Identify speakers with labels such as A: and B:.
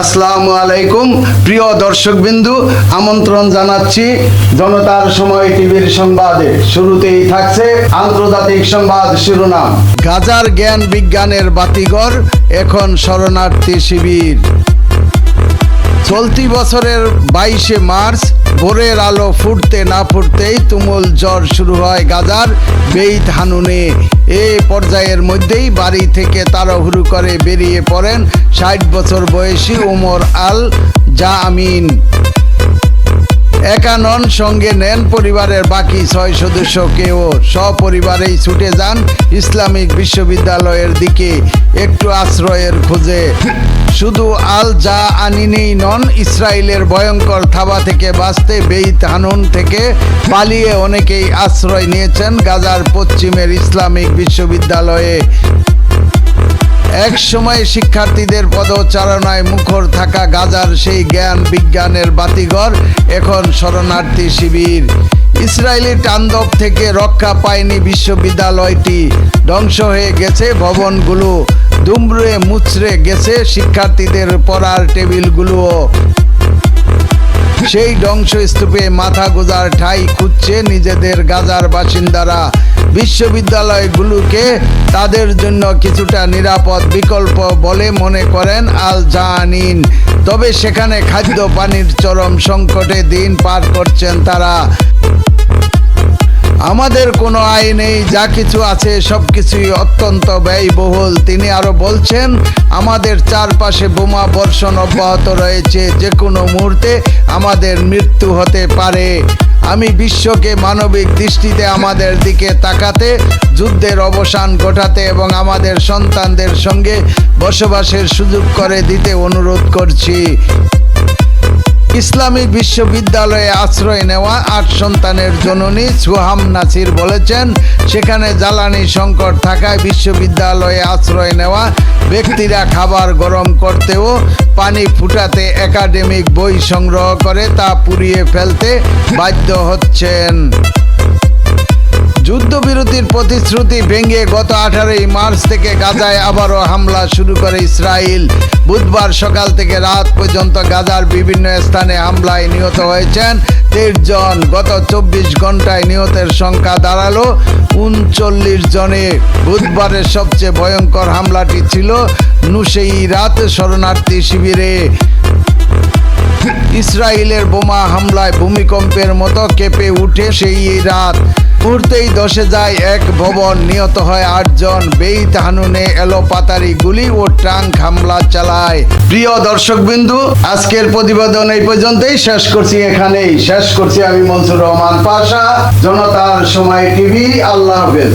A: আসসালামু আলাইকুম। প্রিয় দর্শকবিন্দু, আমন্ত্রণ জানাচ্ছি জনতার সময় টিভির সংবাদে। শুরুতেই থাকছে আন্তর্জাতিক সংবাদ শিরোনাম। গাজার জ্ঞান বিজ্ঞানের বাতিঘর, এখন শরণার্থী শিবির। চলতি বছরের বাইশে মার্চ, ভোরের আলো ফুটতে না ফুটতেই তুমুল জ্বর শুরু হয় গাজার বেইত হানুনে। এ পর্যায়ের মধ্যেই বাড়ি থেকে তাড়াহুড়ো করে বেরিয়ে পড়েন ষাট বছর বয়সী ওমর আল জা আমিন একা নন, সঙ্গে নেন পরিবারের বাকি ছয় সদস্যকেও সপরিবারেই ছুটে যান ইসলামিক বিশ্ববিদ্যালয়ের দিকে একটু আশ্রয়ের খোঁজে। শুধু আল জা আনিনেই নন ইসরায়েলের ভয়ঙ্কর থাবা থেকে বাঁচতে, বেইত হানুন থেকে পালিয়ে অনেকেই আশ্রয় নিয়েছেন গাজার পশ্চিমের ইসলামিক বিশ্ববিদ্যালয়ে। এক সময় শিক্ষার্থীদের পদচারণায় মুখর থাকা গাজার সেই জ্ঞান বিজ্ঞানের বাতিঘর এখন শরণার্থী শিবির। ইসরায়েলি টান্দব থেকে রক্ষা পায়নি বিশ্ববিদ্যালয়টি। ধ্বংস হয়ে গেছে ভবনগুলো, দুমড়ে মুচড়ে গেছে শিক্ষার্থীদের পড়ার টেবিলগুলোও। সেই ধ্বংসস্তূপে মাথা গোজার ঠাই খুঁজছে নিজেদের গাজার বাসিন্দারা। বিশ্ববিদ্যালয়গুলোকে তাদের জন্য কিছুটা নিরাপদ বিকল্প বলে মনে করেন আল জাহানিন। তবে সেখানে খাদ্য পানির চরম সংকটে দিন পার করছেন তারা। আমাদের কোনো আয় নেই, যা কিছু আছে সব কিছুই অত্যন্ত ব্যয়বহুল। তিনি আরও বলছেন, আমাদের চারপাশে বোমা বর্ষণ অব্যাহত রয়েছে, যে কোনো মুহূর্তে আমাদের মৃত্যু হতে পারে। আমি বিশ্বকে মানবিক দৃষ্টিতে আমাদের দিকে তাকাতে, যুদ্ধের অবসান ঘটাতে এবং আমাদের সন্তানদের সঙ্গে বসবাসের সুযোগ করে দিতে অনুরোধ করছি। ইসলামী বিশ্ববিদ্যালয়ে আশ্রয় নেওয়া আট সন্তানের জননী সুহাম নাসির বলেছেন, সেখানে জ্বালানি সংকট থাকায় বিশ্ববিদ্যালয়ে আশ্রয় নেওয়া ব্যক্তিরা খাবার গরম করতেও পানি ফুটাতে একাডেমিক বই সংগ্রহ করে তা পুড়িয়ে ফেলতে বাধ্য হচ্ছেন। যুদ্ধবিরতির প্রতিশ্রুতি ভেঙে গত আঠারোই মার্চ থেকে গাজায় আবারও হামলা শুরু করে ইসরায়েল বুধবার সকাল থেকে রাত পর্যন্ত গাজার বিভিন্ন স্থানে হামলায় নিহত হয়েছেন তেইশ জন। গত চব্বিশ ঘন্টায় নিহতের সংখ্যা দাঁড়াল উনচল্লিশ জনে বুধবারের সবচেয়ে ভয়ঙ্কর হামলাটি ছিল নুসেই রাত শরণার্থী শিবিরে। ইসরায়েলের বোমা হামলায় ভূমিকম্পের মতো কেঁপে উঠে সেই রাত। মুহূর্তেই দশে যায় এক ভবন। নিহত হয় আটজন। বেইত হানুনে এলো পাতারি গুলি ও ট্রাং হামলা চালায়। প্রিয় দর্শকবিন্দু, আজকের প্রতিবেদন এই পর্যন্তই। শেষ করছি এখানেই। শেষ করছি আমি মনসুর রহমান পাশা, জনতার সময় টিভি। আল্লাহ হাফেজ।